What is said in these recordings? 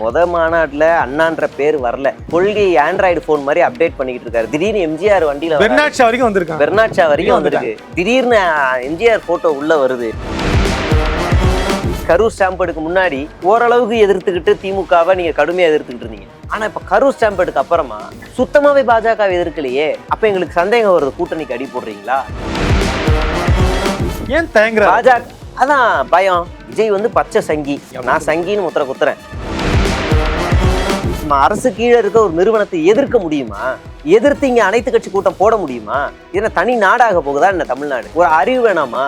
முத மாநாட்டுல அண்ணான்ற பேர் வரல. கொள்கை ஆண்ட்ராய்டு போன் மாதிரி அப்டேட் பண்ணிக்கிட்டு இருக்காரு. திடீர்னு எம்ஜிஆர் வண்டியில. பெர்னாட்ஷா வரைக்கும் வந்திருக்காங்க பெர்னாட்ஷா வரைக்கும் வந்திருக்கு. திடீர்னு எம்ஜிஆர் போட்டோ உள்ள வருது. கரூர் ஸ்டாம்பேடுக்கு முன்னாடி ஓரளவுக்கு எதிர்த்துக்கிட்டு திமுகவை நீங்க கடுமையா எதிர்த்துக்கிட்டு இருந்தீங்க. ஆனா இப்ப கரூர் ஸ்டாம்பேடுக்கு அப்புறமா சுத்தமாவே பாஜக எதிர்க்கலையே. அப்ப எங்களுக்கு சந்தேகம் வருது. கூட்டணிக்கு அடி போடுறீங்களா? ஏன் தயங்குற பாஜக அதான் பயம். விஜய் வந்து பச்சை சங்கி. நான் சங்கின்னு முத்திர குத்துறேன். நம்ம அரசு கீழே இருக்க ஒரு நிறுவனத்தை எதிர்க்க முடியுமா? எதிர்த்து இங்க அனைத்து கட்சி கூட்டம் போட முடியுமா? என்ன தனி நாடாக போகுதா என்ன தமிழ்நாடு? ஒரு அறிவு வேணாமா?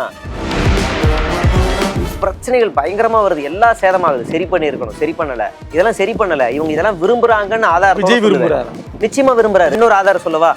பிரச்சனைகள் பயங்கரமா வருது. எல்லாம் சேதமாகுது சரி பண்ணியிருக்கணும். சரி பண்ணல. இதெல்லாம் சரி பண்ணல. இவங்க இதெல்லாம் விரும்புறாங்கன்னு ஆதாரம் விஜய் விரும்புறாரு. நிச்சயமா விரும்புறாரு. இன்னொரு ஆதாரம் சொல்லவா?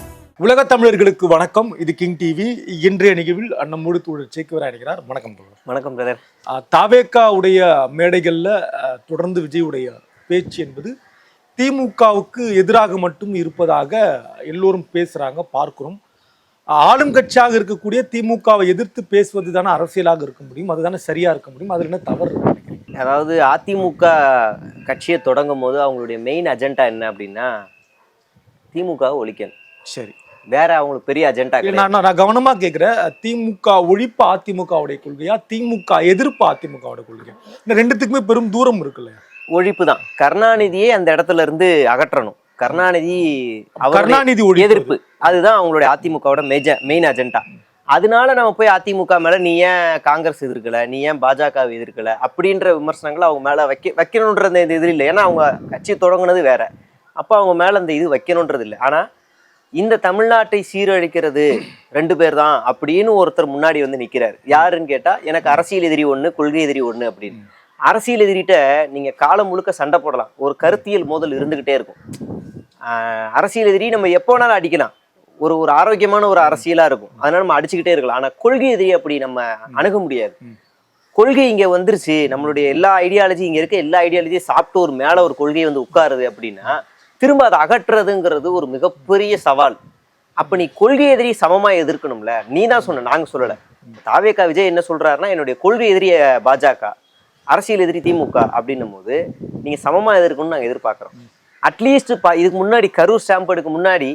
உலக தமிழர்களுக்கு வணக்கம். இது கிங் டிவி இன்றைய நிகழ்வில் நம்மோடு தோழர் சேக்குவரா இருக்கிறார் வணக்கம் தோழர். வணக்கம் பிரதர். ஆஹ் தாவேகா உடைய மேடைகள்ல தொடர்ந்து விஜயுடைய பேச்சு என்பது திமுகவுக்கு எதிராக மட்டும் இருப்பதாக எல்லோரும் பேசுறாங்க பார்க்கிறோம். ஆளும் கட்சியாக இருக்கக்கூடிய திமுகவை எதிர்த்து பேசுவது தானே அரசியலாக இருக்க முடியும் அதுதானே சரியா இருக்க முடியும் அதுல என்ன தவறு? அதாவது அதிமுக கட்சியை தொடங்கும் போது அவங்களுடைய மெயின் அஜெண்டா என்ன அப்படின்னா திமுகவை ஒழிக்கணும். சரி. வேற அவங்களுக்கு பெரிய அஜெண்டா இல்ல, நான் நான் கவனமா கேக்குறேன். திமுக ஒழிப்பு அதிமுகவுடைய கொள்கையா? திமுக எதிர்ப்பு அதிமுகவுடைய கொள்கையா? இந்த ரெண்டுத்துக்குமே பெரும் தூரம் இருக்குல்ல ஒழிப்பு தான் கருணாநிதியே அந்த இடத்துல இருந்து அகற்றணும். கருணாநிதி கருணாநிதி எதிர்ப்பு. அதுதான் அவங்களுடைய அதிமுகவோட மேஜர் மெயின் அஜெண்டா அதனால நம்ம போய் அதிமுக மேல நீ ஏன் காங்கிரஸ் எதிர்க்கல? நீ ஏன் பாஜக எதிர்க்கல? அப்படின்ற விமர்சனங்களை அவங்க மேல வைக்க வைக்கணுன்ற இந்த இது இல்லை. ஏன்னா அவங்க கட்சி தொடங்குனது வேற. அப்போ அவங்க மேல அந்த இது வைக்கணுன்றது இல்லை ஆனா இந்த தமிழ்நாட்டை சீரழிக்கிறது ரெண்டு பேர் தான் அப்படின்னு ஒருத்தர் முன்னாடி வந்து நிக்கிறார். யாருன்னு கேட்டா எனக்கு அரசியல் எதிரி ஒண்ணு கொள்கை எதிரி ஒண்ணு அப்படின்னு. அரசியல் எதிரிட்ட நீங்க காலம் முழுக்க சண்டை போடலாம். ஒரு கருத்தியல் மோதல் இருந்துகிட்டே இருக்கும். அரசியல் எதிரி நம்ம எப்போ வேணாலும் அடிக்கலாம். ஒரு ஒரு ஆரோக்கியமான ஒரு அரசியலா இருக்கும். அதனால நம்ம அடிச்சுக்கிட்டே இருக்கலாம். ஆனா கொள்கை எதிரி அப்படி நம்ம அணுக முடியாது. கொள்கை இங்க வந்துருச்சு. நம்மளுடைய எல்லா ஐடியாலஜி இங்க இருக்க எல்லா ஐடியாலஜியும் சாப்பிட்டு ஒரு மேல ஒரு கொள்கை வந்து உட்காருது அப்படின்னா திரும்ப அதை அகற்றுறதுங்கிறது ஒரு மிகப்பெரிய சவால். அப்ப நீ கொள்கை எதிரி சமமா எதிர்க்கணும்ல? நீ தான் சொன்ன நாங்க சொல்லல. தாவேகா விஜய் என்ன சொல்றாருன்னா என்னுடைய கொள்கை எதிரிய பாஜக அரசியல் எதிரி திமுக அப்படின்னும் போது நீங்க சமமா எதிர்க்கணும்னு நாங்க எதிர்பார்க்கிறோம். அட்லீஸ்ட் இதுக்கு முன்னாடி கரூர் ஸ்டாம்பேடுக்கு முன்னாடி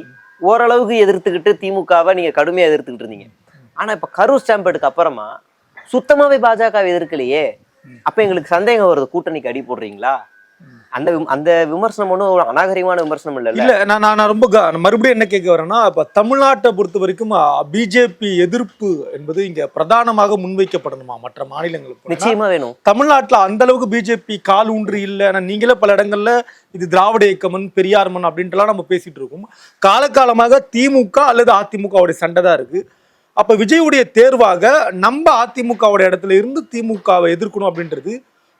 ஓரளவுக்கு எதிர்த்துக்கிட்டு திமுகவை நீங்க கடுமையா எதிர்த்துக்கிட்டு இருந்தீங்க. ஆனா இப்ப கரூர் ஸ்டாம்பேடுக்கு அப்புறமா சுத்தமாவே பாஜக எதிர்க்கலையே. அப்ப எங்களுக்கு சந்தேகம் வருது. கூட்டணிக்கு அடி போடுறீங்களா? அந்த அந்த விமர்சனம் ஒன்றும் ஒரு அநாகரிகமான விமர்சனம் இல்லைல்ல? இல்ல நான் நான் ரொம்ப மறுபடியும் என்ன கேட்க வரேன்னா இப்ப தமிழ்நாட்டை பொறுத்த வரைக்கும் பிஜேபி எதிர்ப்பு என்பது இங்க பிரதானமாக முன்வைக்கப்படணுமா? மற்ற மாநிலங்களுக்கு நிச்சயமா வேணும். தமிழ்நாட்டுல அந்த அளவுக்கு பிஜேபி கால் ஊன்றி இல்லை. ஆனா நீங்களே பல இடங்கள்ல இது திராவிட இயக்கமன் பெரியார்மன் அப்படின்ட்டுலாம் நம்ம பேசிட்டு இருக்கோம். காலகாலமாக திமுக அல்லது அதிமுகவுடைய சண்டை தான் இருக்கு. அப்ப விஜயுடைய தேர்வாக நம்ம அதிமுகவுடைய இடத்துல இருந்து திமுகவை எதிர்க்கணும் அப்படின்றது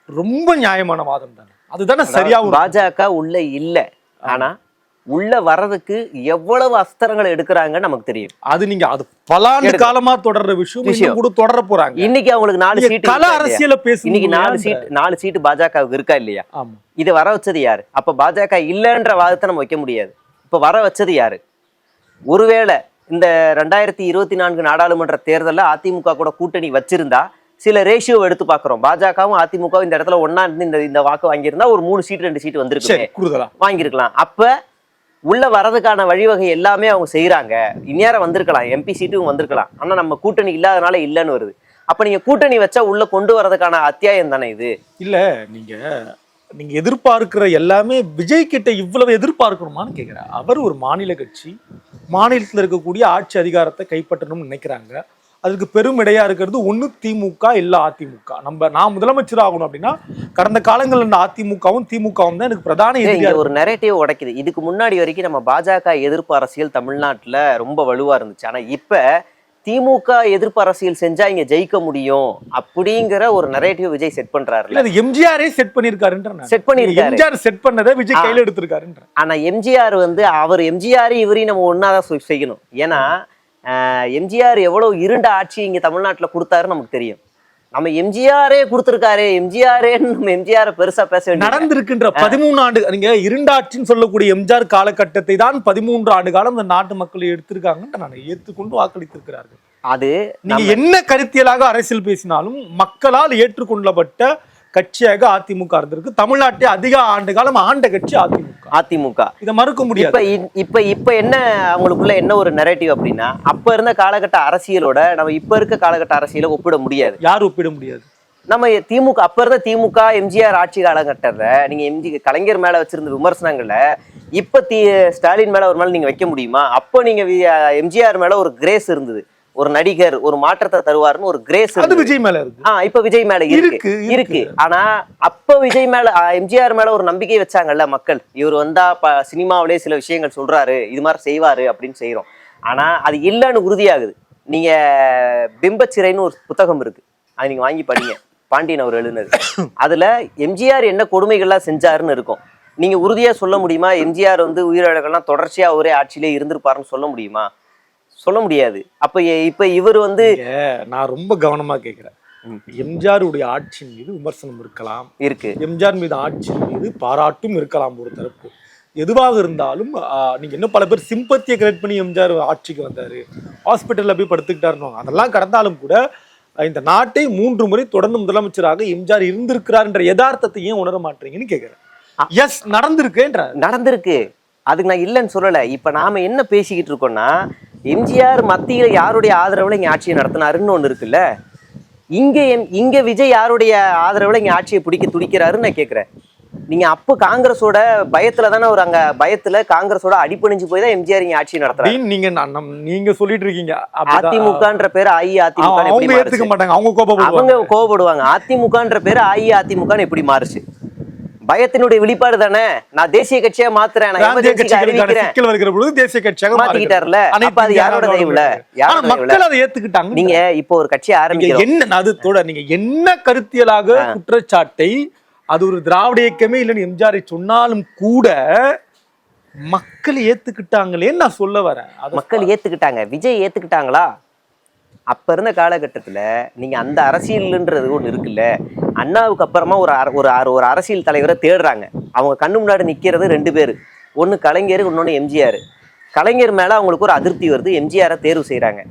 ரொம்ப நியாயமான வாதம் தானே? அதுதானே சரியா பாஜக உள்ள இல்ல. ஆனா உள்ள வர்றதுக்கு எவ்வளவு அஸ்திரங்களை எடுக்கிறாங்கன்னு நமக்கு தெரியும். அது நீங்க அது பலாண்டு எடுங்க. காலமா தொடர்ற விஷயம் விஷயம். கூட தொடர போறாங்க. இன்னைக்கு அவங்களுக்கு நாலு சீட்டு கல? அரசியல பேசுங்க இன்னைக்கு நாலு சீட் நாலு சீட்டு பாஜகவுக்கு இருக்கா இல்லையா? இதை வர வச்சது யாரு? அப்ப பாஜக இல்லைன்ற வாதத்தை நம்ம வைக்க முடியாது. இப்ப வர வச்சது யாரு? ஒருவேளை இந்த ரெண்டாயிரத்தி இருபத்தி நான்கு நாடாளுமன்ற தேர்தல்ல அதிமுக கூட கூட்டணி வச்சிருந்தா சில ரேஷியோ எடுத்து பாக்குறோம் பாஜகவும் அதிமுகவும் இந்த இடத்துல ஒண்ணா இருந்து இந்த இந்த வாக்கு வாங்கியிருந்தா ஒரு மூணு சீட் ரெண்டு சீட் வந்திருக்கு வாங்கியிருக்கலாம். அப்ப உள்ள வரதுக்கான வழிவகை எல்லாமே அவங்க செய்றாங்க. இந்நேரம் வந்திருக்கலாம். எம்பி சீட்டும் வந்திருக்கலாம். ஆனா நம்ம கூட்டணி இல்லாதனால இல்லைன்னு வருது. அப்ப நீங்க கூட்டணி வச்சா உள்ள கொண்டு வரதுக்கான அத்தியாயம் தானே இது? இல்ல நீங்க நீங்க எதிர்பார்க்கிற எல்லாமே விஜய் கிட்ட இவ்வளவு எதிர்பார்க்கணுமான்னு கேக்குறேன். அவர் ஒரு மாநில கட்சி மாநிலத்தில் இருக்கக்கூடிய ஆட்சி அதிகாரத்தை கைப்பற்றணும்னு நினைக்கிறாங்க. அதுக்கு பெரும் இடையா இருக்கிறது ஒண்ணு திமுக இல்ல அதிமுக நம்ம நான் முதலமைச்சர் ஆகணும் அப்படின்னா கடந்த காலங்கள்ல இந்த அதிமுகவும் திமுகவும் தான் எனக்கு பிரதான எதிரியா. ஒரு நெரேட்டிவ் உடைக்குது இதுக்கு முன்னாடி வரைக்கும் நம்ம பாஜக எதிர்ப்பு அரசியல் தமிழ்நாட்டுல ரொம்ப வலுவா இருந்துச்சு ஆனா இப்ப திமுக எதிர்ப்பு அரசியல் செஞ்சா இங்க ஜெயிக்க முடியும் அப்படிங்கிற ஒரு நரேட்டிவ் விஜய் செட் இல்ல பண்றாருல அது எம்ஜிஆரே செட் பண்ணிருக்காருன்ற Set பண்ணிருக்காரு. எம்ஜிஆர் செட் பண்ணதை விஜய். கையில எடுத்திருக்காருன்ற ஆனா எம்ஜிஆர் வந்து அவர் எம்ஜிஆர் இவரையும் நம்ம ஒன்னாதான் செய்- செய்யணும் ஏன்னா எம்ஜிஆர் எவ்வளவு இருண்ட ஆட்சி இங்க தமிழ்நாட்டுல கொடுத்தாருன்னு நமக்கு தெரியும். நம்ம எம்ஜிஆரே கொடுத்திருக்காரு எம்ஜிஆரே நம்ம எம்ஜிஆர் பெருசா பேச வேண்டிய நடந்திருக்கின்ற பதிமூணு ஆண்டு நீங்க இருண்டாட்சின்னு சொல்லக்கூடிய எம்ஜிஆர் காலகட்டத்தை தான் பதிமூன்று ஆண்டு காலம் இந்த நாட்டு மக்கள் எடுத்திருக்காங்கன்னு நான் ஏற்றுக்கொண்டு வாக்களித்திருக்கிறார்கள். அது நீங்க என்ன கருத்தியலாக அரசியல் பேசினாலும் மக்களால் ஏற்றுக்கொள்ளப்பட்ட கட்சியாக அதிமுக இருந்திருக்கு. தமிழ்நாட்டை அதிக ஆண்டு காலம் ஆண்ட கட்சி அதிமுக. அதிமுக. இதை மறுக்க இப்ப முடியாது இ- இப்ப இப்ப என்ன அவங்களுக்குள்ள என்ன ஒரு நரேட்டிவ் அப்படின்னா அப்ப இருந்த காலகட்ட அரசியலோட நம்ம இப்ப இருக்க காலகட்ட அரசியலை ஒப்பிட முடியாது. யாரும் ஒப்பிட முடியாது. நம்ம திமுக அப்ப இருந்த திமுக எம்ஜிஆர் ஆட்சி காலகட்டத்துல நீங்க எம்ஜி கலைஞர் மேல வச்சிருந்த விமர்சனங்களை இப்ப தி ஸ்டாலின் மேல ஒரு மேல நீங்க வைக்க முடியுமா? அப்போ நீங்க எம்ஜிஆர் மேல ஒரு கிரேஸ் இருந்தது. ஒரு நடிகர் ஒரு மாற்றத்தை தருவாருன்னு ஒரு கிரேஸ் அது விஜய் மேல இருக்கு. ஆ இப்ப விஜய் மேல இருக்கு. இருக்கு, ஆனா அப்ப விஜய் மேல எம்ஜிஆர் மேல ஒரு நம்பிக்கை வச்சாங்கல்ல மக்கள். இவர் வந்தா சினிமாவிலே சில விஷயங்கள் சொல்றாரு. இது மாதிரி செய்வாரு அப்படின்னு செய்றோம். ஆனா அது இல்லைன்னு உறுதியாகுது. நீங்க பிம்பச்சிறைன்னு ஒரு புத்தகம் இருக்கு. அது நீங்க வாங்கி படிங்க. பாண்டியன் அவர் எழுதினது. அதுல எம்ஜிஆர் என்ன கொடுமைகள்லாம் செஞ்சாருன்னு இருக்கும். நீங்க உறுதியா சொல்ல முடியுமா? எம்ஜிஆர் வந்து உயிரிழக்கெல்லாம் தொடர்ச்சியா ஒரே ஆட்சியிலே இருந்திருப்பாருன்னு சொல்ல முடியுமா? சொல்ல முடியாது. அப்ப இப்ப இவர் வந்து நான் ரொம்ப கவனமா கேட்கிறேன் எம்ஜிஆருடைய ஆட்சியின் மீது விமர்சனம் இருக்கலாம். இருக்கு. எம்ஜிஆர் மீது ஆட்சியின் மீது பாராட்டும் இருக்கலாம் ஒரு தரப்பு. எதுவாக இருந்தாலும் நீங்க இன்னும் பல பேர் சிம்பத்தியை கிரியேட் பண்ணி எம்ஜிஆர் ஆட்சிக்கு வந்தாரு. ஹாஸ்பிட்டல்ல போய் படுத்துக்கிட்டாருன்னு அதெல்லாம் கடந்தாலும் கூட இந்த நாட்டை மூன்று முறை தொடர்ந்து முதலமைச்சராக எம்ஜிஆர் இருந்திருக்கிறார் என்ற யதார்த்தத்தை ஏன் உணர மாட்டீங்கன்னு கேட்கிறேன் எஸ் நடந்திருக்குன்ற. நடந்திருக்கு. அதுக்கு நான் இல்லைன்னு சொல்லலை. இப்போ நாம என்ன பேசிக்கிட்டு இருக்கோம்னா எம்ஜிஆர் மத்தியில யாருடைய ஆதரவுல இங்க ஆட்சியை நடத்தினாருன்னு ஒண்ணு இருக்குல்ல? இங்க எம்- இங்க விஜய் யாருடைய ஆதரவுல இங்க ஆட்சியை பிடிக்க துடிக்கிறாருன்னு நான் கேக்குறேன். நீங்க அப்போ காங்கிரஸோட பயத்துல தானே ஒரு அங்க பயத்துல காங்கிரஸோட அடிப்பணிஞ்சு போய் தான் எம்ஜிஆர் இங்க ஆட்சி நடத்துறாரு. அப்படின்னு நீங்க நான் நம்- நீங்க சொல்லிட்டு இருக்கீங்க. அதிமுகன்ற பேர் அஇஅதிமுக அவங்க கோபப்படுவாங்க. அவங்க கோவப்படுவாங்க அதிமுகன்ற பேர் அஇஅதிமுகன்னு எப்படி மாறுச்சு? பயத்தினுடைய வெளிப்பாடு தானே? நான் தேசிய கட்சியா மாத்துறேன் சிக்கல் வருகிற பொழுது தேசிய கட்சியாக மாத்திக்கிட்டாருல. அப்ப அது யாரோட தயவுல? யாரோட? மக்கள் அதை ஏத்துக்கிட்டாங்க. நீங்க இப்போ ஒரு கட்சி நீங்க ஆரம்பிக்கிறோம். என்ன அது நீங்க என்ன கருத்தியலாக குற்றச்சாட்டை அது ஒரு திராவிட இயக்கமே இல்லைன்னு எம்ஜிஆரை சொன்னாலும் கூட மக்கள் ஏத்துக்கிட்டாங்களேன்னு நான் சொல்ல வரேன். மக்கள் ஏத்துக்கிட்டாங்க. விஜய் ஏத்துக்கிட்டாங்களா? அப்போ இருந்த காலகட்டத்தில் நீங்கள் அந்த அரசியல்ன்றது ஒன்று இருக்குல்ல அண்ணாவுக்கு அப்புறமா ஒரு ஒரு ஒரு அரசியல் தலைவரை தேடுறாங்க. அவங்க கண்ணு முன்னாடி நிற்கிறது ரெண்டு பேர். ஒன்று கலைஞர் இன்னொன்று எம்ஜிஆர். கலைஞர் மேலே அவங்களுக்கு ஒரு அதிருப்தி வருது. எம்ஜிஆரை தேர்வு செய்கிறாங்க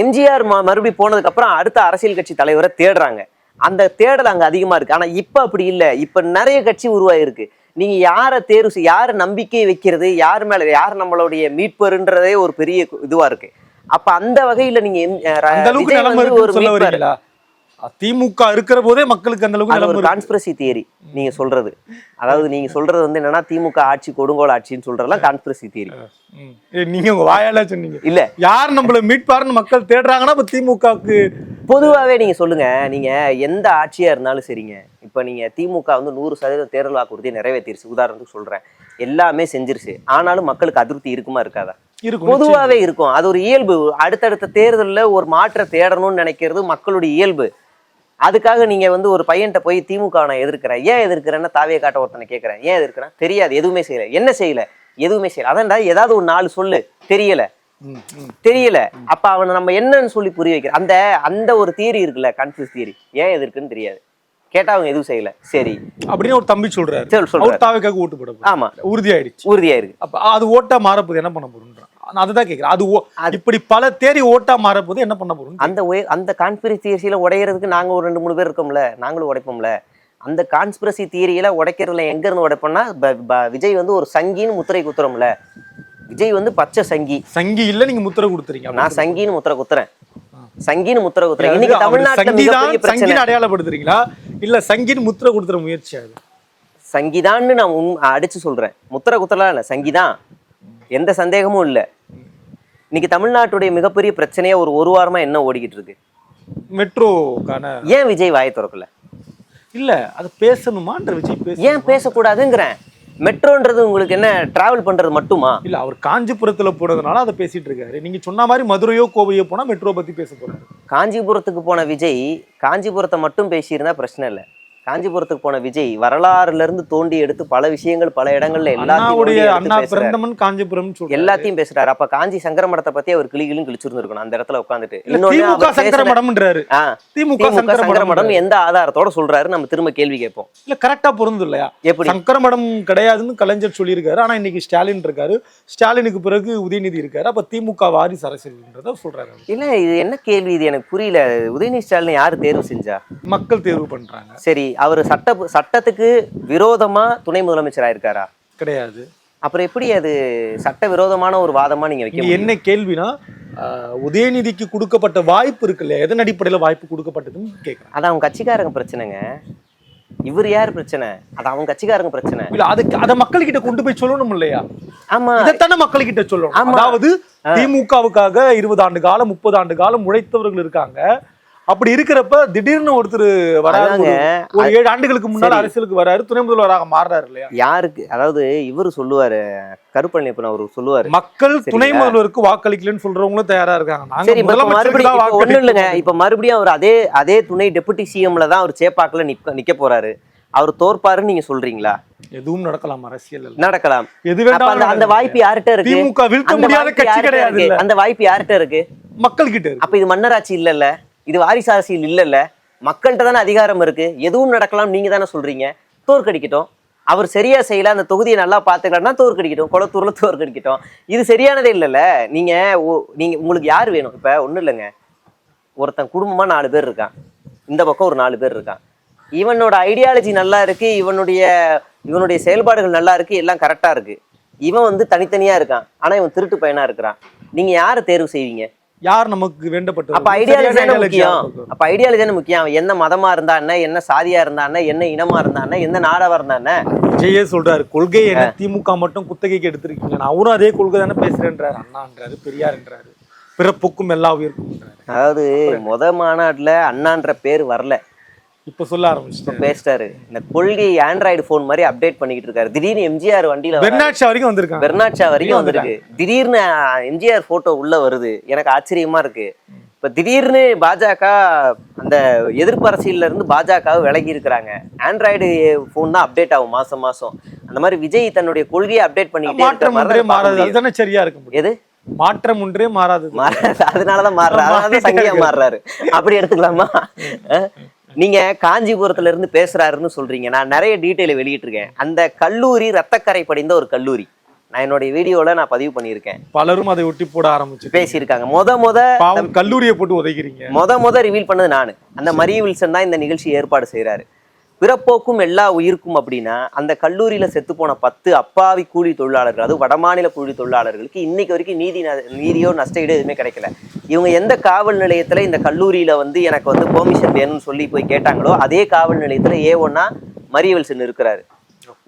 எம்ஜிஆர் ம மறுபடி போனதுக்கப்புறம் அடுத்த அரசியல் கட்சி தலைவரை தேடுறாங்க. அந்த தேடல் அங்கே அதிகமாக இருக்குது ஆனால் இப்போ அப்படி இல்லை. இப்போ நிறைய கட்சி உருவாயிருக்கு. நீங்கள் யாரை தேர்வு யார் நம்பிக்கை வைக்கிறது யார் மேலே யார் நம்மளுடைய மீட்பருன்றதே ஒரு பெரிய இதுவாக இருக்குது அப்ப அந்த வகையில நீங்க அந்த அளவுக்கு நிலைமை ஒரு சொல்ல. வரீங்களா? திமுக இருக்கிற போதே மக்களுக்கு அந்த அளவுக்கு ஒரு. கான்ஸ்பிரசி தியரி நீங்க சொல்றது. அதாவது நீங்க சொல்றது வந்து என்னன்னா திமுக ஆட்சி கொடுங்கோல் ஆட்சின்னு சொல்றதெல்லாம் கான்ஸ்பிரசி தியரி நீங்க உங்க வாயால சொன்னீங்க. இல்ல. யார் நம்மள மீட்பாருன்னு மக்கள் தேடுறாங்கன்னா இப்ப திமுகவுக்கு பொதுவாவே நீங்க சொல்லுங்க நீங்க எந்த ஆட்சியா இருந்தாலும் சரிங்க. இப்ப நீங்க திமுக வந்து நூறு சதவீதம் தேர்தல் வாக்குறுதியை நிறைவேற்றிருச்சு. உதாரணத்துக்கு சொல்றேன். எல்லாமே செஞ்சிருச்சு. ஆனாலும் மக்களுக்கு அதிருப்தி இருக்குமா இருக்காதா? இருக்கும் பொதுவாவே இருக்கும். அது ஒரு இயல்பு. அடுத்தடுத்த தேர்தல்ல ஒரு மாற்ற தேடணும்னு நினைக்கிறது மக்களுடைய இயல்பு. அதுக்காக நீங்க வந்து ஒரு பையன்கிட்ட போய் திமுக நான் எதிர்க்கிறேன். ஏன் எதிர்க்கிறேன்னு தாவிய காட்ட ஒருத்தனை கேட்கறேன் ஏன் எதிர்க்கிறேன் தெரியாது. எதுவுமே செய்யல. என்ன செய்யல? எதுவுமே செய்யல. அதான்டா ஏதாவது ஒரு நாலு சொல்லு. தெரியல. தெரியல. அப்ப அவனை நம்ம என்னன்னு சொல்லி புரிய வைக்கிறோம் அந்த அந்த ஒரு தியரி இருக்குல்ல கன்ஃபியூஸ் தியரி ஏன் எதிர்க்குன்னு தெரியாது. கேட்டா அவங்க எதுவும் செய்யல. சரி. அப்படின்னு ஒரு தம்பி சொல்றாரு. சரி, சொல்றாரு. தாவைக்காக ஓட்டு போட. ஆமா. உறுதியாயிடுச்சு. உறுதியா இருக்கு அப்ப அது ஓட்டா மாறப்போது என்ன பண்ண போறோம்ன்றான் அதுதான் கேக்குறேன். அது இப்படி பல தேரி ஓட்டா மாறப்போது என்ன பண்ண போறோம் அந்த அந்த கான்ஸ்பிரசி தியரியில உடையறதுக்கு நாங்க ஒரு ரெண்டு மூணு பேர் இருக்கோம்ல. நாங்களும் உடைப்போம்ல. அந்த கான்ஸ்பிரசி தியரியில உடைக்கிறதுல எங்க இருந்து உடைப்போம்னா விஜய் வந்து ஒரு சங்கின்னு முத்திரை குத்துறோம்ல. விஜய் வந்து பச்சை சங்கி. சங்கி இல்ல நீங்க முத்திரை கொடுத்துறீங்க நான் சங்கின்னு முத்திரை குத்துறேன். சங்கின்னு முத்திரை குத்துறேன். இன்னைக்கு தமிழ்நாட்டுல அடையாளப்படுத்துறீங்களா? இல்ல சங்கின்னு முத்திரை கொடுத்துற முயற்சி அது. சங்கிதான்னு நான் உண் அடிச்சு சொல்றேன். முத்திரை குத்தலாம் இல்ல சங்கிதான் எந்த சந்தேகமும் இல்ல. இன்னைக்கு தமிழ்நாட்டுடைய மிகப்பெரிய பிரச்சனையா ஒரு ஒரு வாரமா என்ன ஓடிக்கிட்டு இருக்கு மெட்ரோக்கான ஏன் விஜய் வாயை திறக்கல? இல்ல அது பேசணுமான்ற விஜய் ஏன் பேசக்கூடாதுங்கிறேன். மெட்ரோன்றது உங்களுக்கு என்ன டிராவல் பண்றது மட்டுமா? இல்ல அவர் காஞ்சிபுரத்துல போனதுனால அதை பேசிட்டு இருக்காரு. நீங்க சொன்ன மாதிரி மதுரையோ கோவையோ போனா மெட்ரோ பத்தி பேச போறாரு. காஞ்சிபுரத்துக்கு போன விஜய் காஞ்சிபுரத்தை மட்டும் பேசியிருந்தா பிரச்சனை இல்லை. காஞ்சிபுரத்துக்கு போன விஜய் வரலாறுல இருந்து தோண்டி எடுத்து பல விஷயங்கள் பல இடங்கள்ல எல்லாத்தையும் காஞ்சிபுரம் எல்லாத்தையும் பேசுறாரு. அப்ப காஞ்சி சங்கர மடத்தை பத்தி அவர் கிளிகளும் கிழிச்சிருந்திருக்கணும். அந்த இடத்துல உட்காந்துட்டு. திமுக சங்கர மடம் எந்த ஆதாரத்தோட சொல்றாரு? நம்ம திரும்ப கேள்வி கேட்போம். இல்ல கரெக்டா பொருந்தும் இல்லையா? எப்படி? சங்கர மடம் கிடையாதுன்னு கலைஞர் சொல்லியிருக்காரு. ஆனா இன்னைக்கு ஸ்டாலின் இருக்காரு. ஸ்டாலினுக்கு பிறகு உதயநிதி இருக்காரு. அப்ப திமுக வாரிசு அரசியல்ன்றத சொல்றாரு. இல்ல இது என்ன கேள்வி? இது எனக்கு புரியல. உதயநிதி ஸ்டாலின் யாரு தேர்வு செஞ்சா? மக்கள் தேர்வு பண்றாங்க. சரி. அவர் சட்ட சட்டத்துக்கு விரோதமா துணை முதலமைச்சர் ஆயிருக்காரா கிடையாது. அப்புறம் எப்படி அது சட்ட விரோதமான ஒரு வாதமா நீங்க வைக்க? என்ன கேள்வினா உதயநிதிக்கு கொடுக்கப்பட்ட வாய்ப்பு இருக்கு இல்லையா எதன் அடிப்படையில வாய்ப்பு கொடுக்கப்பட்டதுன்னு கேக்குறேன். அது அவங்க கட்சிக்காரங்க பிரச்சனைங்க. இவர் யார் பிரச்சனை? அது அவங்க கட்சிக்காரங்க பிரச்சனை. இல்ல அதுக்கு அத மக்கள்கிட்ட கொண்டு போய் சொல்லணும் இல்லையா? ஆமா. இதைத்தானே மக்கள்கிட்ட சொல்லணும். அதாவது திமுகவுக்காக இருபது ஆண்டு காலம் முப்பது ஆண்டு காலம் உழைத்தவர்கள் இருக்காங்க. அப்படி இருக்கிறப்ப திடீர்னு ஒருத்தர் வராரு அதாங்க. ஒரு- ஏழு ஆண்டுகளுக்கு முன்னால சரி. அரசியலுக்கு வராரு துணை முதல்வராக மாறுறாரு இல்லையா? யாருக்கு? அதாவது இவரு சொல்லுவாரு கருப்பழனியப்பன் அவர் சொல்லுவாரு. மக்கள் துணை? முதல்வருக்கு வாக்களிக்கலன்னு சொல்றவங்களும் தயாரா இருக்காங்க. சரி இப்ப மறுபடியும் இப்ப ஒண்ணும் இல்லைங்க. இப்ப மறுபடியும் அவர் அதே அதே துணை டெபுட்டி சிஎம்ல தான் அவர் சேப்பாக்குல நிக்க நிக்க போறாரு. அவர் தோற்பாருன்னு நீங்க சொல்றீங்களா? எதுவும் நடக்கலாம் அரசியல் நடக்கலாம். அந்த வாய்ப்பு யார்கிட்ட இருக்கு? திமுக வீழ்த்த முடியாத கட்சி கிடையாது? இல்ல. அந்த வாய்ப்பு யார்கிட்ட இருக்கு? மக்கள் கிட்ட அப்ப இது மன்னராட்சி இல்லல்ல? இது வாரிசு அரசியல் இல்லைல்ல. மக்கள்கிட்ட தானே அதிகாரம் இருக்கு. எதுவும் நடக்கலாம் நீங்க தானே சொல்றீங்க. தோற்கடிக்கட்டும். அவர் சரியா செய்யல அந்த தொகுதியை நல்லா பார்த்துக்கலாம்னா தோற்கடிக்கட்டும். குளத்தூர்ல தோற்கடிக்கட்டும். இது சரியானதே இல்லைல்ல. நீங்க ஒ- நீங்க உங்களுக்கு யார் வேணும்? இப்ப ஒன்றும் இல்லைங்க. ஒருத்தன் குடும்பமா நாலு பேர் இருக்கான். இந்த பக்கம் ஒரு நாலு பேர் இருக்கான். இவனோட ஐடியாலஜி நல்லா இருக்கு. இவனுடைய இவனுடைய செயல்பாடுகள் நல்லா இருக்கு. எல்லாம் கரெக்டா இருக்கு. இவன் வந்து தனித்தனியா இருக்கான். ஆனா இவன் திருட்டு பையனாக இருக்கிறான். நீங்க யாரை தேர்வு செய்வீங்க? யார் நமக்கு வேண்டப்பட்டது? அப்ப ஐடியாலஜி சரியான முக்கியம். அப்ப ஐடியாலஜி தானே முக்கியம். என்ன மதமா இருந்தா என்ன என்ன சாதியா இருந்தா என்ன என்ன இனமா இருந்தா என்ன எந்த நாடவா இருந்தா என்ன? விஜயே சொல்றாரு கொள்கை என்ன திமுக மட்டும் குத்தகைக்கு எடுத்திருக்கீங்க. நான் அவரும் அதே கொள்கை தானே பேசுறேன்றாரு. அண்ணான்றாரு பெரியார்ன்றாரு. பிறப்புக்கும் எல்லா உயிருக்கும். அதாவது முத மாநாட்டுல அண்ணான்ற பேர் வரல. இப்ப சொல்ல ஆரம்பிச்சிட்டேன். பேசிட்டாரு. இந்த கொள்கை ஆண்ட்ராய்டு போன் மாதிரி அப்டேட் பண்ணிக்கிட்டு இருக்காரு. திடீர்னு எம்ஜிஆர் வண்டியில. பெர்னாட்ஷா வரைக்கும் வந்திருக்காங்க. பெர்னாட்ஷா வரைக்கும். வந்திருக்கு. திடீர்னு எம்ஜிஆர் போட்டோ உள்ள வருது. எனக்கு ஆச்சரியமா இருக்கு. இப்ப திடீர்னு பாஜக அந்த எதிர்ப்பு அரசியல்ல இருந்து பாஜகவை விலகி இருக்கிறாங்க. ஆண்ட்ராய்டு போன் தான் அப்டேட் ஆகும் மாசம் மாசம். அந்த மாதிரி விஜய் தன்னுடைய கொள்கையை அப்டேட் பண்ணிக்கிட்டே மாற்றம் சரியா இருக்க முடியும். எது? மாற்றம் ஒன்றே மாறாது. அதனாலதான் மாறுறாரு. அதனாலதான் சங்கியா மாறுறாரு. அப்படி எடுத்துக்கலாமா? நீங்க காஞ்சிபுரத்துல இருந்து பேசுறாருன்னு சொல்றீங்க. நான் நிறைய டீட்டெயில் வெளியிட்டிருக்கேன். அந்த கல்லூரி ரத்தக்கரை படிந்த ஒரு கல்லூரி. நான் என்னுடைய வீடியோல நான் பதிவு பண்ணியிருக்கேன். பலரும் அதை ஒட்டி போட ஆரம்பிச்சு பேசியிருக்காங்க. முத முத கல்லூரியை போட்டு உதைக்கிறீங்க. முத முத ரிவீல் பண்ணது நானு. அந்த மரிய வில்சன் தான் இந்த நிகழ்ச்சி ஏற்பாடு செய்றாரு. பிறப்போக்கும் எல்லா உயிருக்கும் அப்படின்னா அந்த கல்லூரியில செத்து போன பத்து அப்பாவி கூலி தொழிலாளர்கள் அது வடமாநில கூலி தொழிலாளர்களுக்கு இன்னைக்கு வரைக்கும் நீதி நீதியோ நஷ்டஈடு எதுவுமே கிடைக்கல. இவங்க எந்த காவல் நிலையத்துல இந்த கல்லூரியில வந்து எனக்கு வந்து பெர்மிஷன் வேணும்னு சொல்லி போய் கேட்டாங்களோ அதே காவல் நிலையத்துல ஏ ஒன்னா மரியவில்சன் இருக்கிறாரு.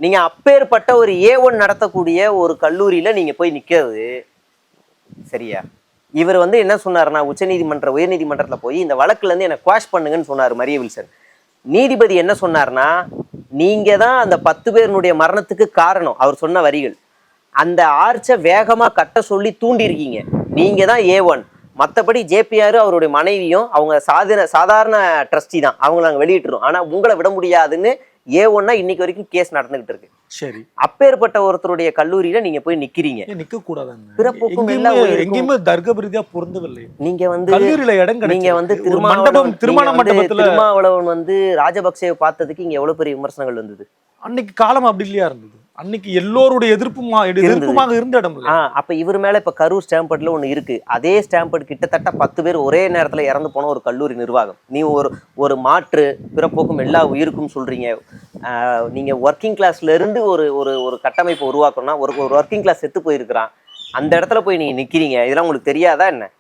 நீங்க அப்பேற்பட்ட ஒரு ஏ ஒன் நடத்தக்கூடிய ஒரு கல்லூரியில நீங்க போய் நிக்கிறது சரியா? இவர் வந்து என்ன சொன்னாருன்னா உச்சநீதிமன்ற உயர்நீதிமன்றத்தில் போய் இந்த வழக்குல இருந்து என்ன குவாஷ் பண்ணுங்கன்னு சொன்னாரு மரிய வில்சன் நீதிபதி என்ன சொன்னார்னா நீங்க தான் அந்த பத்து பேருனுடைய மரணத்துக்கு காரணம் அவர் சொன்ன வரிகள். அந்த ஆர்ச்சை வேகமா கட்ட சொல்லி தூண்டிருக்கீங்க நீங்கள் நீங்க தான் ஏ ஒன் மற்றபடி ஜேபிஆர் அவருடைய மனைவியும் அவங்க சாதன சாதாரண ட்ரஸ்டி தான். அவங்கள நாங்கள் வெளியிட்டுருவோம் ஆனால் உங்களை விட முடியாதுன்னு ஏ ஒன்னா இன்னைக்கு வரைக்கும் கேஸ் நடந்துகிட்டு இருக்கு. சரி. அப்பேற்பட்ட ஒருத்தருடைய கல்லூரியில நீங்க போய் நிக்கிறீங்க. நிக்க கூடாதாங்க. பிறப்புக்கும் எங்கேயுமே தர்க்க ரீதியா பொருந்தவில்லை. நீங்க வந்து கல்லூரியில இடம் நீங்க. வந்து ஒரு திருமாவளவன் மண்டபம் திருமண மண்டபத்துல திருமாவளவன் வந்து ராஜபக்சேவை பார்த்ததுக்கு இங்க எவ்வளவு பெரிய விமர்சனங்கள் வந்தது? அன்னைக்கு காலம் அப்படி இல்லையா இருந்தது? அன்னைக்கு எல்லோருடைய எதிர்ப்புமா எதிர்ப்புமாக இருந்த இடம் அப்ப இவர் மேல இப்ப கரூர் ஸ்டாம்பர்ட்ல ஒண்ணு இருக்கு. அதே ஸ்டாம்பர்ட் கிட்டத்தட்ட பத்து பேர் ஒரே நேரத்துல இறந்து போன ஒரு கல்லூரி நிர்வாகம். நீ ஒரு ஒரு மாற்று பிறப்போக்கும் எல்லா உயிருக்கும் சொல்றீங்க. நீங்க ஒர்க்கிங் கிளாஸ்ல இருந்து ஒரு ஒரு ஒரு கட்டமைப்பை உருவாக்கணும்னா ஒரு ஒரு ஒர்க்கிங் கிளாஸ் செத்து போயிருக்கிறான். அந்த இடத்துல போய் நீங்க நிக்கிறீங்க. இதெல்லாம் உங்களுக்கு தெரியாதா என்ன?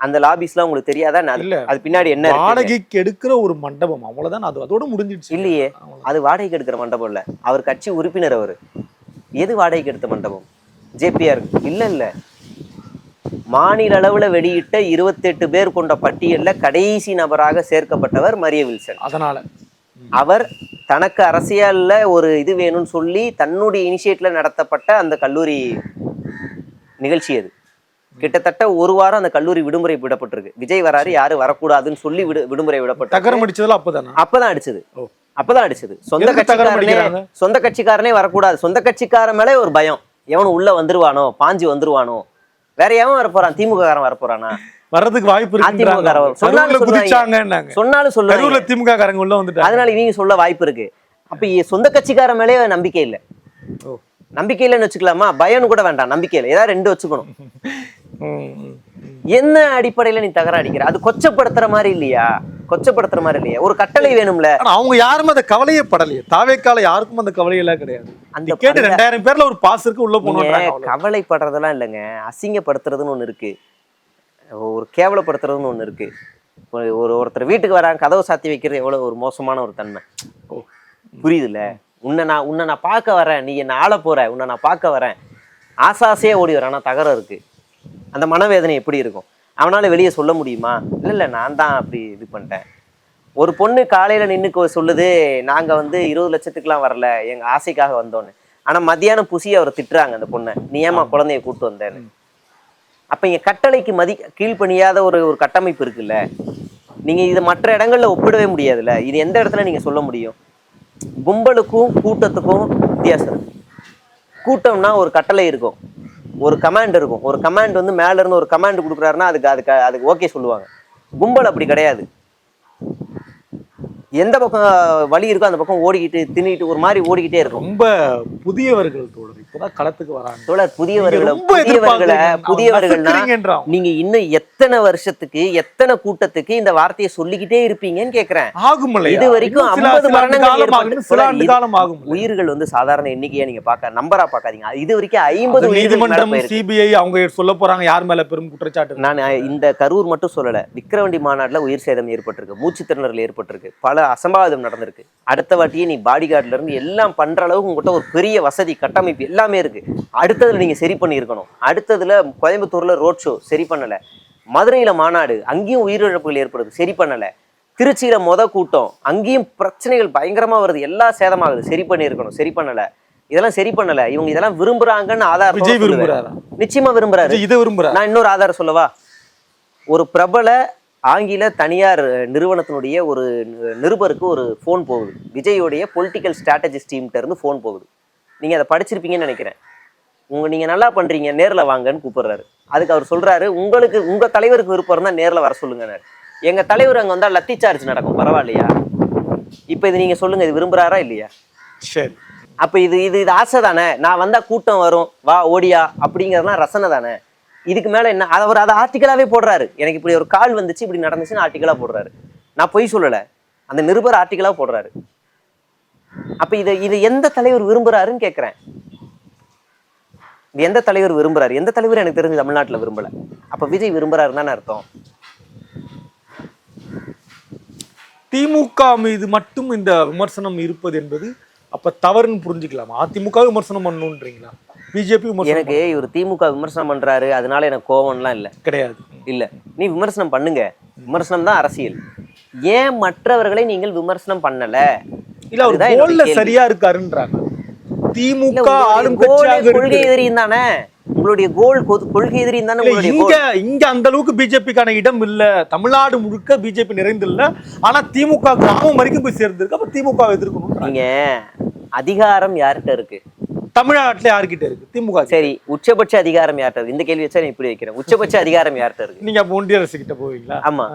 அந்த லாபிஸ்லாம் உங்களுக்கு தெரியாதா? இல்ல. அது பின்னாடி என்ன வாடகைக்கு எடுக்கிற ஒரு மண்டபம். அவ்வளவுதான். அது அதோட முடிஞ்சிடுச்சு. இல்லையே. அது வாடகைக்கு எடுக்கிற மண்டபம் இல்ல. அவர் கட்சி உறுப்பினர் அவர். எது வாடகைக்கு எடுத்த மண்டபம்? ஜேபிஆர். இல்ல இல்ல. மாநில அளவுல வெளியிட்ட இருபத்தெட்டு பேர் கொண்ட பட்டியல்ல கடைசி நபராக சேர்க்கப்பட்டவர் மரிய வில்சன். அதனால. அவர் தனக்கு அரசியல்ல ஒரு இது வேணும்னு சொல்லி தன்னுடைய இனிஷியேட்டிவ்ல நடத்தப்பட்ட அந்த கல்லூரி நிகழ்ச்சி அது. கிட்டத்தட்ட ஒரு வாரம் அந்த கல்லூரி விடுமுறை விடப்பட்டிருக்கு. விஜய் வராரு யாரும் வரக்கூடாதுன்னு சொல்லி விடு விடுமுறை விடப்பட்டு தகரம் அடிச்சதுல அப்பதானா? அப்பதான் அடிச்சது. அப்பதான் அடிச்சது. சொந்த எதுக்கு தகரம் கட்சிக்காரனே அடிக்கிறாங்க? சொந்த கட்சிக்காரனே வரக்கூடாது. சொந்த கட்சிக்காரன் மேலே ஒரு பயம். எவனும் உள்ள வந்துருவானோ பாஞ்சு வந்துருவானோ? வேற எவன் வரப்போறான்? திமுக காரன் வரப்போறானா? வர்றதுக்கு வாய்ப்பு அதிமுக காரன் சொன்னாலும் சொல்லுவாங்க. சொன்னாலும் கரூர்ல சொல்லுவாங்க. திமுக காரங்க உள்ள வந்துட்டாங்க. அதனால இவங்க சொல்ல வாய்ப்பு இருக்கு. அப்ப இ- சொந்த கட்சிக்காரன் மேலே நம்பிக்கை இல்லை. ஓ. நம்பிக்கை இல்லைன்னு வச்சுக்கலாமா? பயம்னு கூட வேண்டாம். நம்பிக்கை இல்லை. ஏதாவது ரெண்டு வச்சுக்கணும். என்ன அடிப்படையில நீ தகர அடிக்கிற? அது கொச்சப்படுத்துற மாதிரி இல்லையா? கொச்சப்படுத்துற மாதிரி இல்லையா? ஒரு கட்டளை வேணும்ல. அவங்க யாருமே அந்த கவலையே படலையே. தாவேக்கால யாருக்கும் அந்த கவலையெல்லாம் கிடையாது. அந்த கேட்டு ரெண்டாயிரம் பேர்ல ஒரு பாஸ் இருக்கு உள்ள அவ்வளவுதான். கவலைப்படுறதெல்லாம் இல்லைங்க. அசிங்கப்படுத்துறதுன்னு ஒண்ணு இருக்கு. ஒரு கேவலப்படுத்துறதுன்னு ஒண்ணு இருக்கு. ஒரு ஒரு ஒருத்தர் வீட்டுக்கு வராங்க கதவை சாத்தி வைக்கிறது எவ்வளவு ஒரு மோசமான ஒரு தன்மை. புரியுதுல்ல? உன்னை நான் உன்னை நான் பார்க்க வரேன். நீ என்ன ஆள போற. உன்னை நான் பார்க்க வரேன். ஆசாசையே ஓடி வரேன் ஆனா தகரம் இருக்கு. அந்த மனவேதனை எப்படி இருக்கும்? அவனால வெளியே சொல்ல முடியுமா? இல்ல இல்ல நான் தான் அப்படி இது பண்ணிட்டேன். ஒரு பொண்ணு காலையில நின்று சொல்லுது நாங்க வந்து இருபது லட்சத்துக்குலாம் வரல எங்க ஆசைக்காக வந்தோன்னு. ஆனா மத்தியானம் புசி அவரை திட்டுறாங்க அந்த பொண்ணை. நீ ஏமா குழந்தைய கூட்டு வந்தேன்னு? அப்ப இங்க கட்டளைக்கு மதி கீழ்ப்பணியாத ஒரு ஒரு கட்டமைப்பு இருக்குல்ல? நீங்க இதை மற்ற இடங்கள்ல ஒப்பிடவே முடியாதுல்ல? இது எந்த இடத்துல நீங்க சொல்ல முடியும்? கும்பலுக்கும் கூட்டத்துக்கும் வித்தியாசம் இருக்கு. கூட்டம்னா ஒரு கட்டளை இருக்கும். ஒரு கமாண்ட் இருக்கும். ஒரு கமாண்ட் வந்து மேலேருந்து ஒரு கமாண்ட் கொடுக்குறாருன்னா அதுக்கு அதுக்கு அதுக்கு ஓகே சொல்லுவாங்க. கும்பல் அப்படி கிடையாது. எந்த பக்கம் வழி இருக்கோ அந்த பக்கம் ஓடிக்கிட்டு தின்னிட்டு ஒரு மாதிரி ஓடிக்கிட்டே இருக்கும் ரொம்ப புதியவர்கள் தோழர் இப்பதான் களத்துக்கு வராங்க தோழர் புதியவர்களை புதியவர்களை. புதியவர்கள்னா. நீங்க இன்னும் எத்தனை வருஷத்துக்கு எத்தனை கூட்டத்துக்கு இந்த வார்த்தையை சொல்லிக்கிட்டே இருப்பீங்கன்னு கேக்குறேன் ஆகும்? இது வரைக்கும் இன்னும் சில- 50 சில ஆண்டு மரணங்கள் ஆகும்? உயிர்கள் வந்து சாதாரண எண்ணிக்கையா நீங்க பாக்க நம்பரா பாக்காதீங்க இது வரைக்கும் ஐம்பது நீதிமன்றம். சிபிஐ அவங்க சொல்ல போறாங்க யார் மேல பெரும் குற்றச்சாட்டு. நான் இந்த கரூர் மட்டும் சொல்லல விக்கிரவண்டி மாநாட்டுல உயிர் சேதம் ஏற்பட்டிருக்கு மூச்சு திணறல் ஏற்பட்டிருக்கு பல அசம்பாவிதம் நடந்திருக்கு. அடுத்த வாட்டியே நீ பாடி கார்டுல இருந்து எல்லாம் பண்ற அளவுக்கு உங்ககிட்ட ஒரு பெரிய வசதி கட்டமைப்பு எல்லாமே இருக்கு. அடுத்ததுல நீங்க சரி பண்ணியிருக்கணும். அடுத்ததுல கோயம்புத்தூர்ல ரோட் ஷோ சரி பண்ணல. மதுரையில மாநாடு அங்கேயும் உயிரிழப்புகள் ஏற்படுது சரி பண்ணல. திருச்சியில மொத கூட்டம் அங்கேயும் பிரச்சனைகள் பயங்கரமா வருது. எல்லாம் சேதமாகுது. சரி பண்ணியிருக்கணும் சரி பண்ணல. இதெல்லாம் சரி பண்ணல. இவங்க இதெல்லாம் விரும்புறாங்கன்னு ஆதாரம் விஜய் விரும்புறாரா? நிச்சயமா விரும்புறாரு. இதை விரும்புறாரு நான் இன்னொரு ஆதாரம் சொல்லவா? ஒரு பிரபல ஆங்கில தனியார் நிறுவனத்தினுடைய ஒரு நிருபருக்கு ஒரு ஃபோன் போகுது. விஜயோடைய பொலிட்டிக்கல் ஸ்ட்ராட்டஜிஸ்ட் டீம்கிட்ட இருந்து ஃபோன் போகுது. நீங்க அதை படிச்சிருப்பீங்கன்னு நினைக்கிறேன். உங்க நீங்க நல்லா பண்றீங்க நேர்ல வாங்கன்னு கூப்பிடுறாரு. அதுக்கு அவர் சொல்றாரு உங்களுக்கு உங்க தலைவருக்கு விருப்பம் இருந்தா நேர்ல வர சொல்லுங்க எங்க தலைவர் அங்க வந்தா லத்தி சார்ஜ் நடக்கும் பரவாயில்லையா? இப்ப இது நீங்க சொல்லுங்க இது விரும்புறாரா இல்லையா? சரி. அப்ப இது இது இது ஆசை தானே? நான் வந்தா கூட்டம் வரும் வா ஓடியா அப்படிங்கறதுலாம் ரசனை தானே? இதுக்கு மேலே என்ன அதை அவர் அதை ஆர்டிக்கலாகவே போடுறாரு. எனக்கு இப்படி ஒரு கால் வந்துச்சு இப்படி நடந்துச்சுன்னு ஆர்டிக்கலாக போடுறாரு. நான் பொய் சொல்லலை. அந்த நிருபர் ஆர்டிக்கலாக போடுறாரு. அப்ப இதை இது எந்த தலைவர் விரும்புறாருன்னு கேட்குறேன் இது எந்த தலைவர் விரும்புறாரு? எந்த தலைவர் எனக்கு தெரிஞ்சு தமிழ்நாட்டில் விரும்பலை. அப்போ விஜய் விரும்புகிறாருன்னு தானே அர்த்தம். திமுக மீது மட்டும் இந்த விமர்சனம் இருப்பது என்பது அப்போ தவறுன்னு புரிஞ்சுக்கலாம்? அதிமுக விமர்சனம் பண்ணுன்றீங்களா? பிஜேபி எனக்கு இவர் திமுக விமர்சனம் பண்றாரு அதனால எனக்கு கோவம்லாம் இல்ல. கிடையாது. இல்ல. நீ விமர்சனம் பண்ணுங்க. விமர்சனம் தான் அரசியல். ஏன் மற்றவர்களை நீங்கள் விமர்சனம் பண்ணல? இல்ல அவர் கோல்ல. சரியா இருக்காருன்றாங்க. திமுக ஆளும் கொள்கை எதிரியும் தானே? உங்களுடைய கோல் கொள்கை எதிரியும் தானே இங்க. இங்க அந்த அளவுக்கு பிஜேபிக்கான இடம் இல்ல. தமிழ்நாடு முழுக்க பிஜேபி நிறைந்து இல்ல. ஆனா திமுக கிராமம் வரைக்கும் போய் சேர்ந்திருக்கு. அப்ப திமுக எதிர்க்கணும் நீங்க அதிகாரம் யார்கிட்ட இருக்கு? தமிழ்நாட்டுல யார்கிட்ட இருக்கு? திமுக. சரி உச்சபட்ச அதிகாரம் யார்கிட்ட இருக்கு? இந்த கேள்வி வச்சா இப்படி வைக்கிறேன். உச்சபட்ச அதிகாரம் யார்கிட்ட இருக்கு? நீங்க ஒன்றிய அரசு கிட்ட போவீங்களா? ஆமா.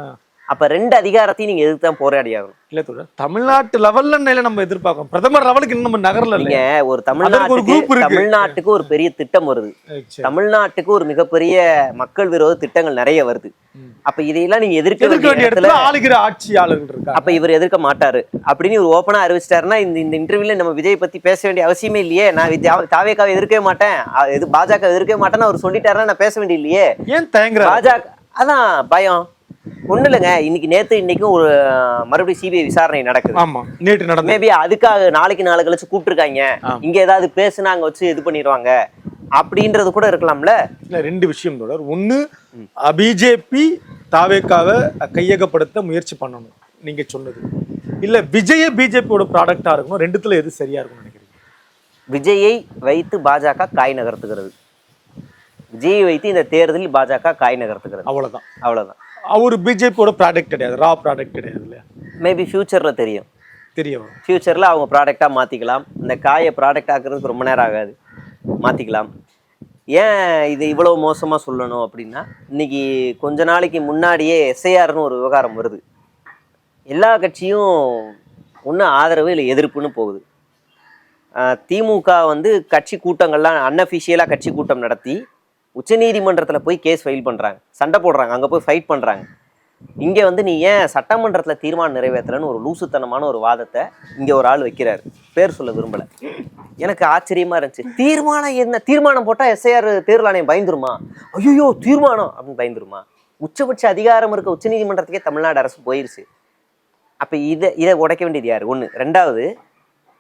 அப்ப ரெண்டு அதிகாரத்தையும் நீங்க எதிர்த்து தான் போராடி ஆகணும்? இல்ல தோழர் தமிழ்நாட்டு லெவல்ல நிலையில நம்ம எதிர்பார்க்கோம் பிரதமர் லெவலுக்கு இன்னும் நம்ம நகரல நீங்க ஒரு தமிழ்நாட்டுக்கு. தமிழ்நாட்டுக்கு ஒரு பெரிய திட்டம் வருது. தமிழ்நாட்டுக்கு ஒரு மிகப்பெரிய மக்கள் விரோத திட்டங்கள் நிறைய வருது. அப்ப இதையெல்லாம் நீங்க எதிர்க்க இடத்துல ஆளுகிற ஆட்சியாளர்கள் இருக்காங்க. அப்ப இவர் எதிர்க்க மாட்டாரு. அப்படின்னு இவர் ஓப்பனா அறிவிச்சிட்டாருன்னா இந்த இந்த இன்டர்வியூல நம்ம விஜய் பத்தி பேச வேண்டிய அவசியமே இல்லையே. நான் தாவேக்காவை எதிர்க்கவே மாட்டேன். இது பாஜக எதிர்க்கவே மாட்டேன்னு அவர் சொல்லிட்டாருன்னா நான் பேச வேண்டிய இல்லையே. ஏன் தயங்குற பாஜக அதான் பயம். ஒண்ணு இல்லைங்க. இன்னைக்கு நேத்து இன்னைக்கும் ஒரு மறுபடியும் சிபிஐ விசாரணை நடக்குது. ஆமா. நேற்று நடந்த மேபி அதுக்காக நாளைக்கு நாளை கழிச்சு கூப்பிட்டுருக்காங்க. இங்க ஏதாவது பேசுனா அங்க வச்சு இது பண்ணிடுவாங்க. அப்படின்றது கூட இருக்கலாம்ல? இல்ல ரெண்டு விஷயம் தொடர் ஒண்ணு பிஜேபி தாவேக்காவை கையகப்படுத்த முயற்சி பண்ணணும். நீங்க சொன்னது. இல்ல விஜய பிஜேபியோட ப்ராடக்டா இருக்கணும். ரெண்டுத்துல எது சரியா இருக்கும்னு நினைக்கிறீங்க? விஜயை வைத்து பாஜக காய் நகர்த்துகிறது. விஜயை வைத்து இந்த தேர்தலில் பாஜக காய் நகர்த்துகிறது. அவ்வளவுதான். அவ்வளவுதான். அவர் பிஜேபியோட ப்ராடக்ட் கிடையாது ரா ப்ராடக்ட் கிடையாது இல்லையா? மேபி ஃபியூச்சர்ல தெரியும். தெரிய வரும் ஃபியூச்சரில் அவங்க ப்ராடக்டாக மாற்றிக்கலாம் இந்த காயை ப்ராடக்ட் ஆக்குறதுக்கு ரொம்ப நேரம் ஆகாது. மாற்றிக்கலாம் ஏன் இது இவ்வளோ மோசமாக சொல்லணும் அப்படின்னா இன்னைக்கு கொஞ்ச நாளைக்கு முன்னாடியே எஸ்ஐஆர்னு ஒரு விவகாரம் வருது. எல்லா கட்சியும் ஒன்று ஆதரவு இல்லை எதிர்ப்புன்னு போகுது. திமுக வந்து கட்சி கூட்டங்கள்லாம் அன்அஃபிஷியலாக கட்சி கூட்டம் நடத்தி உச்சநீதிமன்றத்தில் போய் கேஸ் ஃபைல் பண்ணுறாங்க சண்டை போடுறாங்க. அங்கே போய் ஃபைட் பண்ணுறாங்க இங்கே வந்து நீ ஏன் சட்டமன்றத்தில் தீர்மானம் நிறைவேற்றலைன்னு ஒரு லூசுத்தனமான ஒரு வாதத்தை இங்கே ஒரு ஆள் வைக்கிறாரு. பேர் சொல்ல விரும்பலை. எனக்கு ஆச்சரியமா இருந்துச்சு. தீர்மானம் என்ன? தீர்மானம் போட்டால் எஸ்ஐஆர் தேர்தல் ஆணையம் பயந்துருமா? ஐயோ தீர்மானம் அப்படின்னு பயந்துருமா? உச்சபட்ச அதிகாரம் இருக்க உச்சநீதிமன்றத்துக்கே தமிழ்நாடு அரசு போயிருச்சு. அப்போ இதை இதை உடைக்க வேண்டியது யார்? ஒன்று ரெண்டாவது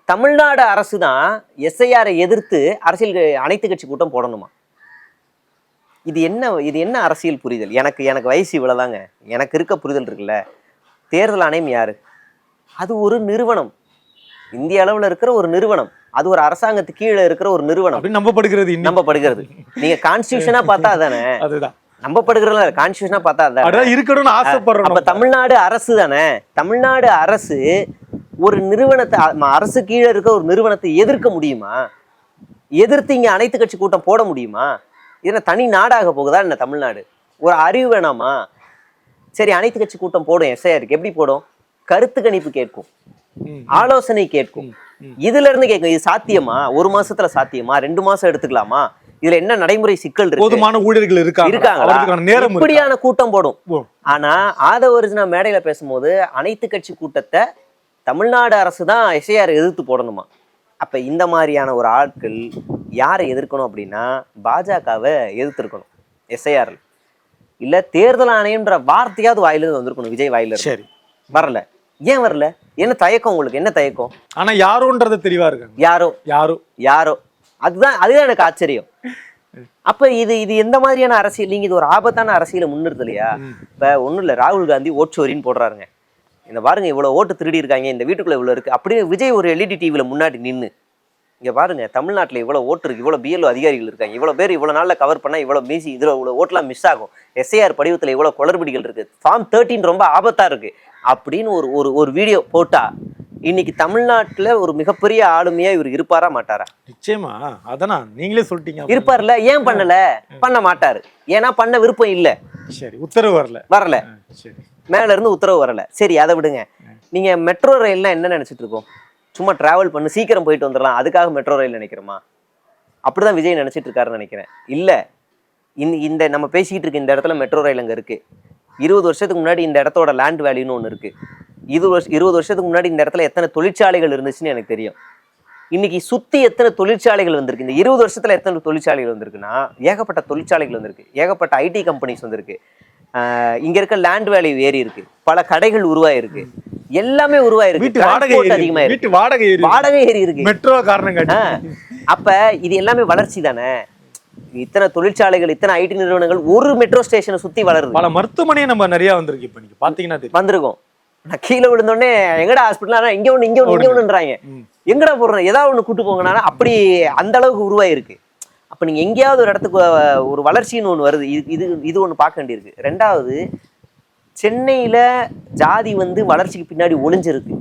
தமிழ்நாடு அரசு தான் எஸ்ஐஆரை எதிர்த்து அரசியல் அனைத்து கட்சி கூட்டம் போடணுமா? இது என்ன இது என்ன அரசியல் புரிதல்? எனக்கு எனக்கு வயசு இவ்வளோதாங்க எனக்கு இருக்க புரிதல் இருக்குல்ல. தேர்தல் ஆணையம் யாரு? அது ஒரு நிறுவனம். இந்திய அளவில் இருக்கிற ஒரு நிறுவனம். அது ஒரு அரசாங்கத்துக்கு கீழே இருக்கிற ஒரு நிறுவனம். நம்பப்படுகிறது நம்பப்படுகிறது. நீங்க கான்ஸ்டியூஷனா பார்த்தா அதானே? அதுதான். நம்பப்படுகிறதுல கான்ஸ்டியூஷனா பார்த்தா அதானே? இருக்கணும்னு ஆசைப்படுறோம் அப்ப தமிழ்நாடு அரசு தானே? தமிழ்நாடு அரசு ஒரு நிறுவனத்தை அரசு கீழே இருக்க ஒரு நிறுவனத்தை எதிர்க்க முடியுமா? எதிர்த்து இங்க அனைத்து கட்சி கூட்டம் போட முடியுமா? இது என்ன தனி நாடாக போகுதா என்ன தமிழ்நாடு? ஒரு அறிவு வேணாமா? சரி அனைத்து கட்சி கூட்டம் போடும் எஸ்ஐஆருக்கு எப்படி போடும்? கருத்து கணிப்பு கேட்கும். ஆலோசனை கேட்கும். இதுல இருந்து கேட்கும். இது சாத்தியமா? ஒரு மாசத்துல சாத்தியமா? ரெண்டு மாசம் எடுத்துக்கலாமா? இதுல என்ன நடைமுறை சிக்கல் இருக்கு? போதுமான ஊழியர்கள் இருக்காங்க இருக்காங்களா? அவர்களுக்கான நேரம் இருக்கா? இப்படியான கூட்டம் போடும். ஆனா ஆதவர்ஜுனா மேடையில பேசும்போது அனைத்து கட்சி கூட்டத்தை தமிழ்நாடு அரசு தான் எஸ்ஐஆர் எதிர்த்து போடணுமா? அப்ப இந்த மாதிரியான ஒரு ஆட்கள் யாரை எதிர்க்கணும் அப்படின்னா பாஜகவை எதிர்த்திருக்கணும் எஸ்ஐஆர்ல இல்ல தேர்தல் ஆணையம்ன்ற வார்த்தையாவது வாயில இருந்து வந்திருக்கணும் விஜய் வாயில. சரி. வரல. ஏன் வரல? என்ன தயக்கம் உங்களுக்கு? என்ன தயக்கம்? ஆனா யாரோன்றது தெளிவா இருக்காங்க. யாரோ? யாரோ. யாரோ? அதுதான் அதுதான் எனக்கு ஆச்சரியம். அப்ப இது இது எந்த மாதிரியான அரசியல்? நீங்க இது ஒரு ஆபத்தான அரசியலை முன்னிறுத்தலையா? இப்ப ஒண்ணும் இல்ல ராகுல் காந்தி ஓட்சோரின்னு போடுறாருங்க. இந்த பாருங்க இவ்வளவு ஓட்டு திருடி இருக்காங்க இந்த வீட்டுக்குள்ள இவ்வளவு இருக்கு. அப்படியே விஜய் ஒரு எல்இடி டிவில முன்னாடி நின்னு இங்க பாருங்க தமிழ்நாட்டுல இவ்வளவு ஓட்டு இருக்கு இவ்வளவு பிஎல்ஓ அதிகாரிகள் இருக்காங்க இவ்வளவு பேர் இவ்வளவு நாள்ல கவர் பண்ணா இவ்வளவு மீசி இதுல இவ்வளவு ஓட்டுலாம் மிஸ் ஆகும். எஸ்ஐஆர் படிவத்துல இவ்வளவு குளறுபடிகள் இருக்கு. ஃபார்ம் தேர்ட்டின் ரொம்ப ஆபத்தா இருக்கு. அப்படின்னு ஒரு ஒரு ஒரு வீடியோ போட்டா இன்னைக்கு தமிழ்நாட்டுல ஒரு மிகப்பெரிய ஆளுமையா இவர் இருப்பாரா மாட்டாரா? நிச்சயமா. அதானா நீங்களே சொல்லிட்டீங்க இருப்பார்ல ஏன் பண்ணல? பண்ண மாட்டாரு. ஏன்னா பண்ண விருப்பம் இல்ல. சரி உத்தரவு வரல. வரல. மேல இருந்து உத்தரவு வரல. சரி அதை விடுங்க. நீங்க மெட்ரோ ரயில்னா என்ன நினைச்சிட்டு இருக்கோம்? சும்மா டிராவல் பண்ணு சீக்கிரம் போயிட்டு வந்துடலாம் அதுக்காக மெட்ரோ ரயில் நினைக்கிறோமா? அப்படிதான் விஜய் நினச்சிட்டு இருக்காருன்னு நினைக்கிறேன். இல்லை இந்த இந்த நம்ம பேசிக்கிட்டு இருக்க இந்த இடத்துல மெட்ரோ ரயில் அங்கே இருக்கு. இருபது வருஷத்துக்கு முன்னாடி இந்த இடத்தோட லேண்ட் வேல்யூன்னு ஒன்று இருக்குது இது வருஷம் இருபது வருஷத்துக்கு முன்னாடி இந்த இடத்துல எத்தனை தொழிற்சாலைகள் இருந்துச்சுன்னு எனக்கு தெரியும். இன்னைக்கு சுற்றி எத்தனை தொழிற்சாலைகள் வந்திருக்கு? இந்த இருபது வருஷத்தில் எத்தனை தொழிற்சாலைகள் வந்திருக்குன்னா ஏகப்பட்ட தொழிற்சாலைகள் வந்திருக்கு. ஏகப்பட்ட ஐடி கம்பெனிஸ் வந்திருக்கு. இங்க இருக்க லேண்ட் வேல்யூ ஏறி இருக்கு. பல கடைகள் உருவாயிருக்கு. எல்லாமே உருவாயிருக்கு. வீட்டு வாடகை அதிகமா இருக்கு. வாடகை ஏறி வாடகை ஏறி இருக்கு. மெட்ரோ காரணம் அப்ப இது எல்லாமே வளர்ச்சி தானே? இத்தனை தொழிற்சாலைகள் இத்தனை ஐடி நிறுவனங்கள் ஒரு மெட்ரோ ஸ்டேஷனை சுத்தி வளருது. பல மருத்துவமனையே நம்ம நிறைய வந்திருக்கு இப்ப நீங்க பாத்தீங்கன்னா வந்திருக்கும். நான் கீழே விழுந்தோடனே எங்கடா ஹாஸ்பிட்டல் இங்க ஒண்ணு இங்க ஒண்ணு இங்க ஒண்ணுன்றாங்க. எங்கடா போடுறோம் ஏதாவது ஒண்ணு கூட்டு போங்கனா அப்படி அந்த அளவுக்கு உருவாயிருக்கு. அப்ப நீங்க எங்கேயாவது ஒரு இடத்துக்கு ஒரு வளர்ச்சின்னு ஒண்ணு வருது. இது இது இது ஒண்ணு பார்க்க வேண்டியிருக்கு. ரெண்டாவது சென்னையில ஜாதி வந்து வளர்ச்சிக்கு பின்னாடி ஒளிஞ்சிருக்கு.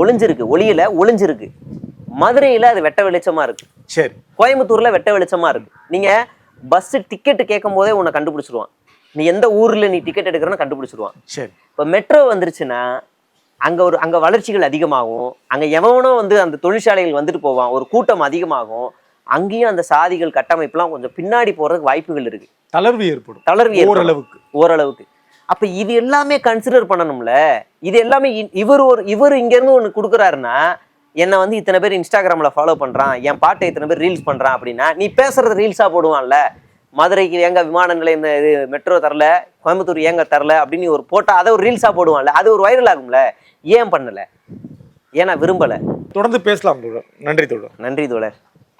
ஒளிஞ்சிருக்கு. ஒளியில ஒளிஞ்சிருக்கு. மதுரையில அது வெட்ட வெளிச்சமா இருக்கு. சரி. கோயம்புத்தூர்ல வெட்ட வெளிச்சமா இருக்கு. நீங்க பஸ் டிக்கெட் கேட்கும் போதே உன்னை கண்டுபிடிச்சிருவான். நீ எந்த ஊர்ல நீ டிக்கெட் எடுக்கிறன்னு கண்டுபிடிச்சிருவான். சரி. இப்போ மெட்ரோ வந்துருச்சுன்னா அங்க ஒரு அங்க வளர்ச்சிகள் அதிகமாகும். அங்க எவனோ வந்து அந்த தொழிற்சாலைகள் வந்துட்டு போவான். ஒரு கூட்டம் அதிகமாகும். அங்கேயும் அந்த சாதிகள் கட்டமைப்புலாம் கொஞ்சம் பின்னாடி போறதுக்கு வாய்ப்புகள் இருக்கு. தளர்வு ஏற்படும். தளர்வு. ஓரளவுக்கு. ஓரளவுக்கு. அப்ப இது எல்லாமே கன்சிடர் பண்ணணும்ல? இது எல்லாமே இவர் ஒரு இவர் இங்க இருந்து ஒண்ணு கொடுக்குறாருன்னா என்னை வந்து இத்தனை பேர் இன்ஸ்டாகிராம்ல ஃபாலோ பண்றான் என் பாட்டை இத்தனை பேர் ரீல்ஸ் பண்றான் அப்படின்னா நீ பேசுறது ரீல்ஸா போடுவான்ல? மதுரைக்கு ஏங்க விமான நிலையம் இது மெட்ரோ தரல கோயம்புத்தூர் ஏங்க தரல அப்படின்னு ஒரு போட்டா அதை ஒரு ரீல்ஸா போடுவான்ல? அது ஒரு வைரல் ஆகும்ல? ஏன் பண்ணல? ஏன்னா விரும்பல? தொடர்ந்து பேசலாம் நன்றி தோழர். நன்றி தோழர்.